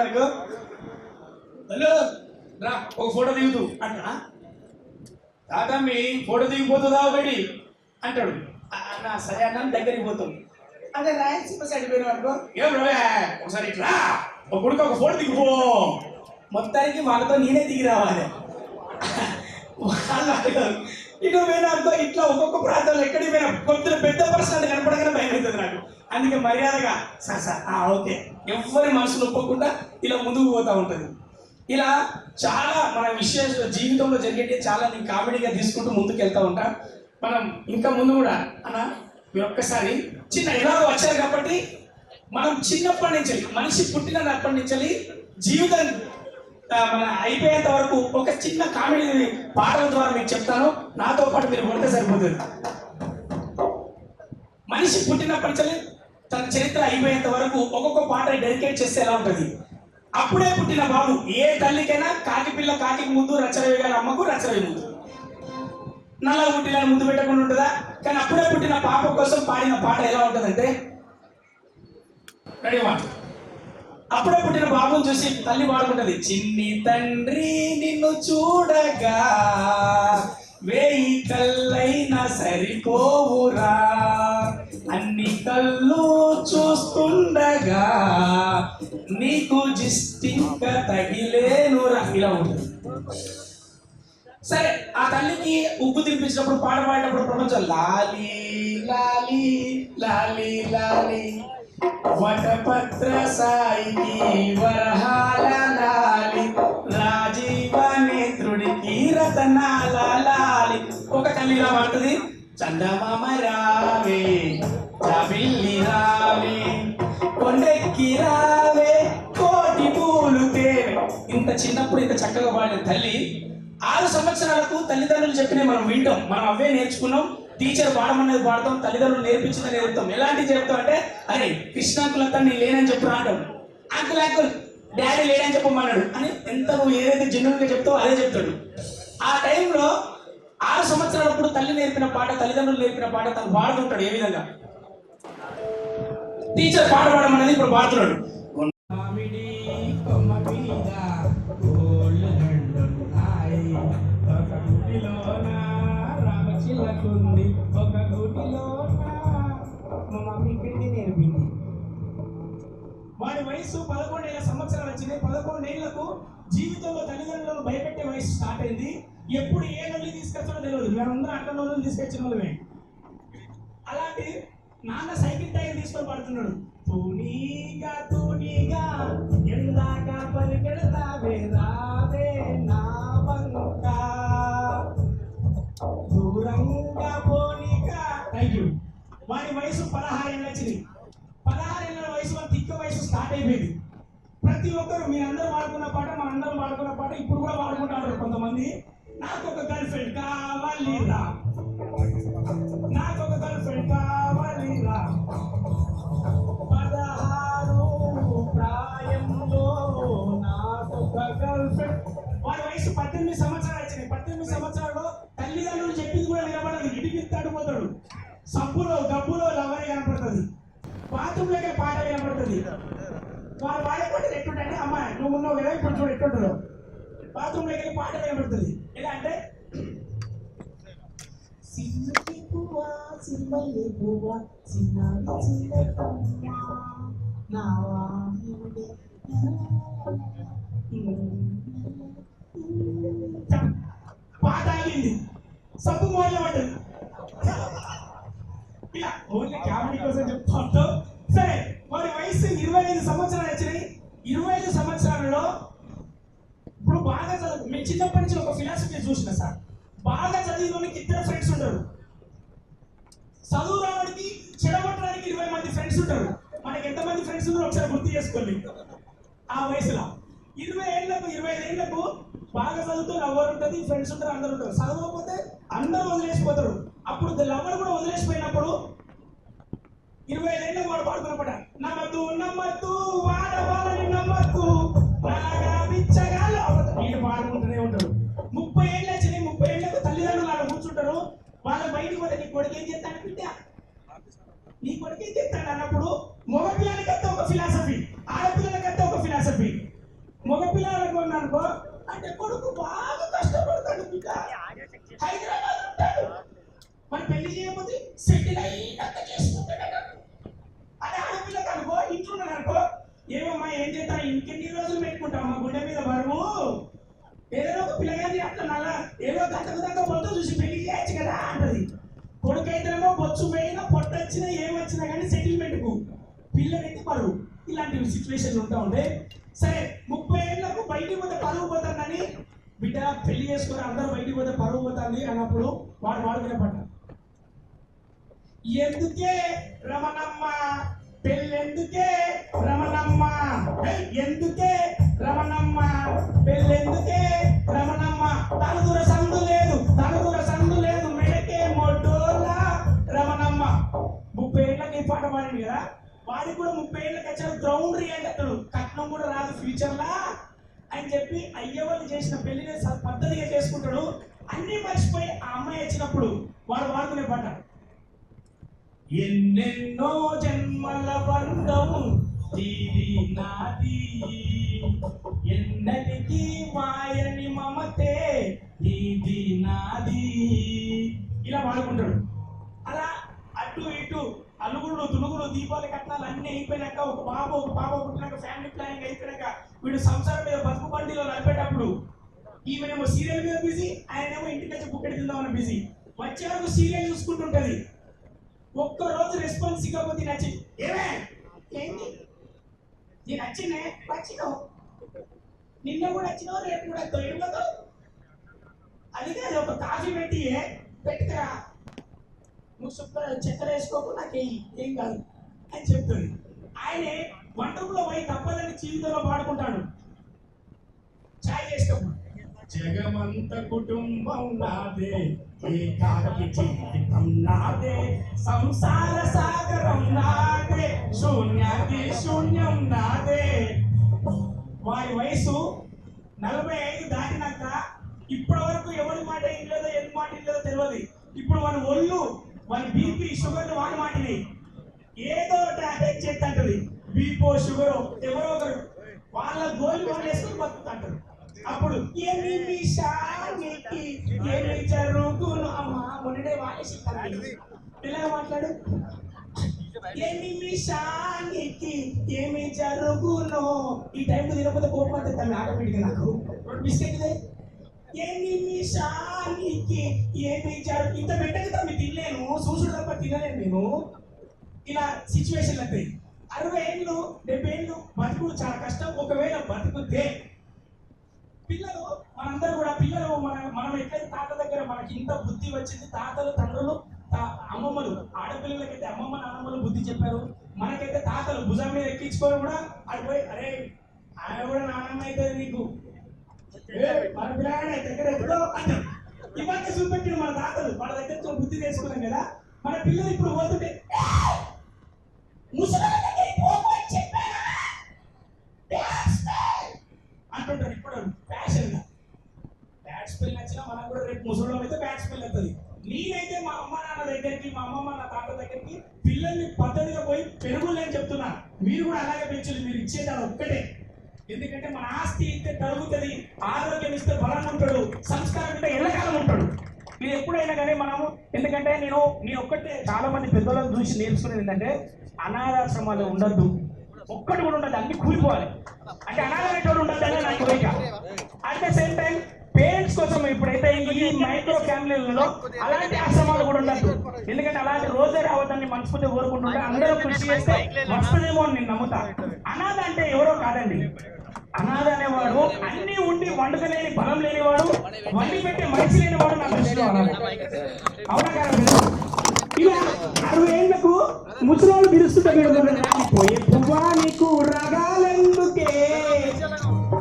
అనుకో హలో రా ఒక ఫోటో దిగుతూ. అంటా తాత మీ ఫోటో దిగిపోతుందా ఒకటి? అంటాడు. "ఆ, అన్న సరే అన్న దగ్గరికి పోతాం. అదే రాయలసీమ సైడ్ పోయిన అనుకో. ఏం రా ఒకసారి ఇట్లా. ఒక కొడుకు ఒక ఫోటో దిగిపో. మొత్తానికి వాళ్ళతో నేనే దిగి రావాలి. వాళ్ళు అడగారు ఇటు పోయినా అనుకో ఇట్లా ఒక్కొక్క ప్రాంతంలో ఎక్కడికి పోయినా కొద్దిగా పెద్ద పర్సన్ కనపడగానే భయం అవుతుంది నాకు. అందుకే మర్యాదగా సార్ సార్ ఓకే. ఎవరి మనసు ఒప్పకుండా ఇలా ముందుకు పోతూ ఉంటుంది. ఇలా చాలా మన విషయ జీవితంలో జరిగేటి చాలా నేను కామెడీగా తీసుకుంటూ ముందుకు వెళ్తూ ఉంటా. మనం ఇంకా ముందు కూడా అన్న మీరు ఒక్కసారి చిన్న ఎలాగో వచ్చారు కాబట్టి మనం చిన్నప్పటి నుంచి మనిషి పుట్టినప్పటి నుంచి జీవితం మన అయిపోయేంత వరకు ఒక చిన్న కామెడీ పాటల ద్వారా మీకు చెప్తాను. నాతో పాటు మీరు కొడితే సరిపోతుంది. మనిషి పుట్టినప్పటి నుంచి తన చరిత్ర అయిపోయేంత వరకు ఒక్కొక్క పాట డెడికేట్ చేస్తే ఎలా ఉంటుంది. అప్పుడే పుట్టిన బాబు ఏ తల్లికైనా కాకి పిల్ల కాకి ముందు రచరవి గారి అమ్మకు రచరవి ముందు. నల్ల పుట్టిన ముందు పెట్టకుండా ఉంటుందా? కానీ అప్పుడే పుట్టిన పాప కోసం పాడిన పాట ఎలా ఉంటుందంటే రెడీ మాట అప్పుడే పుట్టిన బాబుని చూసి తల్లి పాడుకుంటది చిన్ని తండ్రి నిన్ను చూడగా వేయి కళ్ళైనా సరిపోవు నీకు జిస్టింక తగిలేను ఇలా ఉంటుంది సరే ఆ తల్లికి ఉప్పు తినిపించినప్పుడు పాట పాడినప్పుడు ప్రపంచం లాలి లాలి లాలి లాలి. వటపత్ర సాయికి వరహాల లాలి రాజీవ నేత్రుడికి రతనాల లాలి. ఒక తల్లి ఇలా పడుతుంది చందమామ రావే చబిల్ చిన్నప్పుడు ఇంత చక్కగా పాడిన తల్లి ఆరు సంవత్సరాలకు తల్లిదండ్రులు చెప్పినవి మనం వింటాం మనం అవే నేర్చుకున్నాం టీచర్ పాడమన్నది పాడతాం తల్లిదండ్రులు నేర్పించిందని చెప్తాం. ఎలాంటి చెప్తాం అంటే అరే కృష్ణ అంతా నేను లేనని చెప్పు అంటాం. అంకుల్ అంకుల్ డాడీ లేడని చెప్పమన్నాడు. అని ఎంత నువ్వు ఏదైతే జెన్యున్గా చెప్తావో అదే చెప్తాడు. ఆ టైంలో ఆరు సంవత్సరాలప్పుడు తల్లి నేర్పిన పాట తల్లిదండ్రులు నేర్పిన పాట తను పాడుతుంటాడు ఏ విధంగా? టీచర్ పాట పాడమనేది ఇప్పుడు పాడుతున్నాడు. రామచిలకుంది, ఒక గుడిలోన మా మమ్మీ ఇక్కడికి నేర్పింది. వాడి వయసు పదకొండేళ్ళ సంవత్సరాలు వచ్చింది. పదకొండేళ్ళకు జీవితంలో తల్లిదండ్రులను భయపెట్టే వయసు స్టార్ట్ అయింది. ఎప్పుడు ఏ నల్లి తీసుకొచ్చాడో తెలియదు మేమందరం అట్ల నల్లులు తీసుకొచ్చిన వాళ్ళమే. అలాంటి నాన్న సైకిల్ టైర్ తీసుకొని పడుతున్నాడు. పోనీగా ప్రతి ఒక్కరు మీ అందరూ వాడుకున్న పాట మా అందరం వాడుకున్న పాట ఇప్పుడు కూడా వాడుకుంటారు కొంతమంది. నాకు ఒక గర్ల్ ఫ్రెండ్ కావాలి నాకు ఒక గర్ల్ ఫ్రెండ్ కావాలి పదహారు ప్రాయంలో నాకు గర్ల్ ఫ్రెండ్ వాడి వయసు పద్దెనిమిది సంవత్సరాలు వచ్చినాయి పద్దెనిమిది సంవత్సరాలు తల్లిదండ్రులు చెప్పింది కూడా వినబడదు. ఇంటికి తడిపోతాడు. సబ్బులో గబ్బులో లవరే కనపడుతుంది. బాత్రూంలోకే పాట వినపడుతుంది. వాడు వాడేపాటు ఎట్టుంటే అమ్మ నువ్వు ఉన్నావు కదా ఇప్పుడు చూడు ఎట్టుంటుందో బాత్రూంలోకి వెళ్ళి పాట వినపడుతుంది ఎలా అంటే సిన్నటి పువ్వా సిమ్మల్లి పువ్వా చిన్నారి చిన్నకమ్మ నా వాహినుడే పాట ఆగింది సబ్బు మోళ్ళ పడ్డది ఇలా ఓన్లీ కామెడీ కోసం చెప్తాను సరే వారి వయసు ఇరవై ఐదు సంవత్సరాలు వచ్చినాయి ఇరవై ఐదు సంవత్సరాలలో నువ్వు బాగా చదువు మేము చిన్నప్పటి నుంచి ఒక ఫిలాసఫీ చూసిన సార్. బాగా చదివినోనికి ఇద్దరు ఫ్రెండ్స్ ఉంటారు. చదువు రావడానికి చెడగొట్టడానికి ఇరవై మంది ఫ్రెండ్స్ ఉంటారు. మనకి ఎంతమంది ఫ్రెండ్స్ ఉన్నారో ఒకసారి గుర్తు చేసుకోండి. ఆ వయసులో. ఇరవై ఏళ్ళకు ఇరవై ఐదు ఏళ్ళకు బాగా చదువుతూ లవర్ ఉంటుంది ఫ్రెండ్స్ ఉంటారు అందరు ఉంటారు. చదవకపోతే అందరూ వదిలేసిపోతారు. అప్పుడు లవర్ కూడా వదిలేసిపోయినప్పుడు ఇరవై ఐదు ఏళ్ళకు వాడు పాడుకున్నప్పుడు నమ్మద్దు నమ్మద్దు ఉన్న నమ్మద్దు కొడుకు ఏం చేస్తాడు బిడ్డ? నీ కొడుకు ఏం చేస్తాడు అన్నప్పుడు మగపిల్లలకంతా ఒక ఫిలాసఫీ ఆడపిల్లలకైతే ఒక ఫిలాసఫీ మగపిల్లలకు ఉన్నానుకో అంటే కొడుకు బాగా కష్టపడతాడు బిడ్డ. హైదరాబాద్ ఉంటాడు. మన పెళ్ళి చేయకపోతే సెటిల్ అయినంత చేసుకుంటాడు అదే ఆడపిల్లకి అనుకో ఇంట్లో అనుకో ఏమమ్మా ఏం చేస్తా ఇంకెన్ని రోజులు పెట్టుకుంటామా గుండె మీద బరువు? ఏదో ఒక పిల్లగాని అట్లా నల్ల ఏదో గంటకు దగ్గర పోతే చూసి పెళ్ళి చేయొచ్చు కదా అంటది. కొడుకైతేనేమో బొచ్చు పోయినా పొట్టొచ్చినా ఏమొచ్చినా కానీ సెటిల్మెంట్కు పిల్లలైతే పరువు. ఇలాంటి సిచ్యువేషన్లు ఉంటా ఉండే. సరే ముప్పై ఏళ్ళకు బయటికి పోతే పరువు పోతానని బిడ్డ పెళ్ళి చేసుకుని అందరూ బయటికి పోతే పరువు పోతుంది అన్నప్పుడు వాడు వాడుకునే పడ్డ ఎందుకే రమణమ్మ? పెళ్ళెందుకే రమణమ్మ? ఎందుకే రమణమ్మ? పెళ్ళెందుకే రమణమ్మ? తలదూర సంఘం ఉన్నాడు కదా వాడికి కూడా ముప్పై ఏళ్ళకి వచ్చారు గ్రౌండ్ రియాక్ట్ అతడు కట్నం కూడా రాదు ఫ్యూచర్లా అని చెప్పి అయ్యవాళ్ళు చేసిన పెళ్ళిని పద్ధతిగా చేసుకుంటాడు. అన్ని మర్చిపోయి ఆ అమ్మాయి వచ్చినప్పుడు వాడు వాడుకునే పాట. ఎన్నెన్నో జన్మల బంధం తీరి నాది ఒక బాబు ఒక పాప పుట్టినాక ఫ్యామిలీ ప్లానింగ్ అయిపోయినాక వీడు సంసారం మీద బతుకు బండిలో నడిపేటప్పుడు ఈమెనేమో సీరియల్ మీద బిజీ ఆయనేమో ఇంటికి వచ్చి బుక్కెట్ తిందామని బిజీ వచ్చే వరకు సీరియల్ చూసుకుంటుంటది. ఒక్క రోజు రెస్పాన్స్ ఇవ్వకపోతే నచ్చి ఏమే? ఏంటి నేను నచ్చినే వచ్చినావు. నిన్న కూడా వచ్చినావు రేపు కూడా వస్తావు. అది కాదు ఒక కాఫీ పెట్టి పెట్టుకురా. నువ్వు సూపర్ చెత్త వేసుకోకు నాకు ఏం కాదు. అని చెప్తుంది. ఆయనే వంటకులో పోయి తప్పదని జీవితంలో పాడుకుంటాడు. చాయ్ చేసేటప్పుడు. జగమంత కుటుంబం నాదే ఏకాకి జీవితం నాదే సంసార సాగరం నాదే శూన్యాది శూన్యం నాదే. వారి వయసు నలభై ఐదు దాటినాక ఇప్పటి వరకు ఎవరి మాట ఇల్లేదో ఎన్ని మాట ఇల్లేదో తెలియదు. ఇప్పుడు వాళ్ళ ఒళ్ళు వాళ్ళ బీపీ షుగర్లు వాడి మాటిని ఏదో అటాక్ చేస్తుంటది? బీపో షుగర్ ఎవరో ఒకరు. వాళ్ళ గోల్ వాళ్ళు వేసుకొని బతుకుతుంటారు. అప్పుడు ఏమి నిమిషానికి ఏమి జరుగును అమ్మా? మొన్నడే వాయిస్ పిల్లగా మాట్లాడు? ఏ నిమిషానికి ఏమి జరుగునో? ఈ టైంలో తినకపోతే కోపం అంతే తను ఆటోమేటిక్గా నాకు. రెండు బిస్కెట్ ఏ నిమిషానికి ఏమి జరుగు ఇంత పెట్టక తమ్మి తినలేను. చూసుడు తప్ప తినలేను నేను. ఇలా సిచ్యువేషన్లు అంటే అరవై ఏళ్ళు డెబ్బై ఏళ్ళు బతుకుడు చాలా కష్టం. ఒకవేళ బతుకుతే పిల్లలు మనందరూ కూడా పిల్లలు మన మనం ఎట్లయితే తాత దగ్గర మనకి ఇంత బుద్ధి వచ్చింది తాతలు తండ్రులు అమ్మమ్మలు ఆడపిల్లలకైతే అమ్మమ్మ నాన్నమ్మలు బుద్ధి చెప్పారు. మనకైతే తాతలు భుజం మీద ఎక్కించుకొని కూడా ఆడిపోయి అరే ఆయన కూడా నాన్నమ్మ అయితే నీకు మన పిల్లగాడే దగ్గర ఎత్తుకో అంటారు ఇవన్నీ చూపెట్టిన మన తాతలు. మన దగ్గర బుద్ధి తెచ్చుకున్నాం కదా. మన పిల్లలు ఇప్పుడు పోతుంటే ముసలి దగ్గరికి పోమని చెప్పానా? అంటుంటారు ఇప్పుడు ఫ్యాషన్గా బ్యాట్స్ స్పెల్ నచ్చినా మనం కూడా రేపు ముసలిలో అయితే బ్యాట్ స్పెల్ అవుతుంది. నేనైతే మా అమ్మ నాన్న దగ్గరికి మా అమ్మమ్మ నా తాత దగ్గరికి పిల్లల్ని పద్ధతిగా పోయి పెరుగులేని చెప్తున్నా. మీరు కూడా అలాగే పెంచాలి మీరు ఇచ్చేది అది ఒక్కటే. ఎందుకంటే మన ఆస్తి ఇస్తే తరుగుతుంది. ఆరోగ్యం ఇస్తే బలంగా ఉంటాడు. సంస్కారం ఇస్తే ఎల్లకాలం ఉంటాడు. మీరు ఎప్పుడైనా కానీ మనము ఎందుకంటే నేను నేను ఒక్కటే చాలా మంది పెద్దలను చూసి నేర్చుకునేది ఏంటంటే అనాథాశ్రమాలు ఉండద్దు. ఒక్కటి కూడా ఉండదు అన్ని కూలిపోవాలి. అంటే అనాథ అనేటోడు ఉండదు నా కోరిక at the same time parents కోసం ఇప్పుడైతే ఈ మైక్రో ఫ్యామిలీలలో అలాంటి ఆశ్రమాలు కూడా ఉండదు ఎందుకంటే అలాంటి రోజే రావద్దని మనస్ఫూర్తి కోరుకుంటుంటే అందరూ కృషి చేస్తే వస్తుందేమో అని నేను నమ్ముతా. అనాథ అంటే ఎవరో కాదండి. అనాథ అనేవాడు అన్ని ఉండి వండుకలేని బలం లేనివాడు వండి పెట్టే మనిషి లేనివాడు నా దృష్టిలో అవునా కాదు అరవై ఏళ్ళకు ముసలాళ్ళు పిలుస్తుంటే మీరు పోయే పువ్వా నీకు రగాలెందుకే?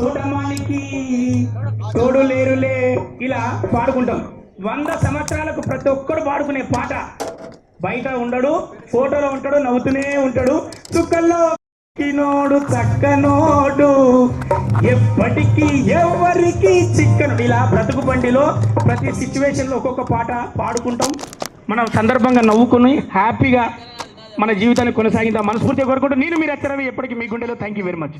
తోటమానికి తోడు లేరులే. ఇలా పాడుకుంటాం. వంద సంవత్సరాలకు ప్రతి ఒక్కరు పాడుకునే పాట. బయట ఉండడు ఫోటోలో ఉంటాడు నవ్వుతూనే ఉంటాడు. చుక్కల్లో నోడు చక్కనోడు ఎప్పటికీ ఎవరికి చిక్కను. ఇలా బ్రతుకు బండిలో ప్రతి సిచ్యువేషన్లో ఒక్కొక్క పాట పాడుకుంటాం. మనం సందర్భంగా నవ్వుకుని హ్యాపీగా మన జీవితాన్ని కొనసాగిందా మనస్ఫూర్తిగా కోరుకుంటూ నేను మీరు ఎత్తరవి ఎప్పటికీ మీ గుండెలో. Thank you very much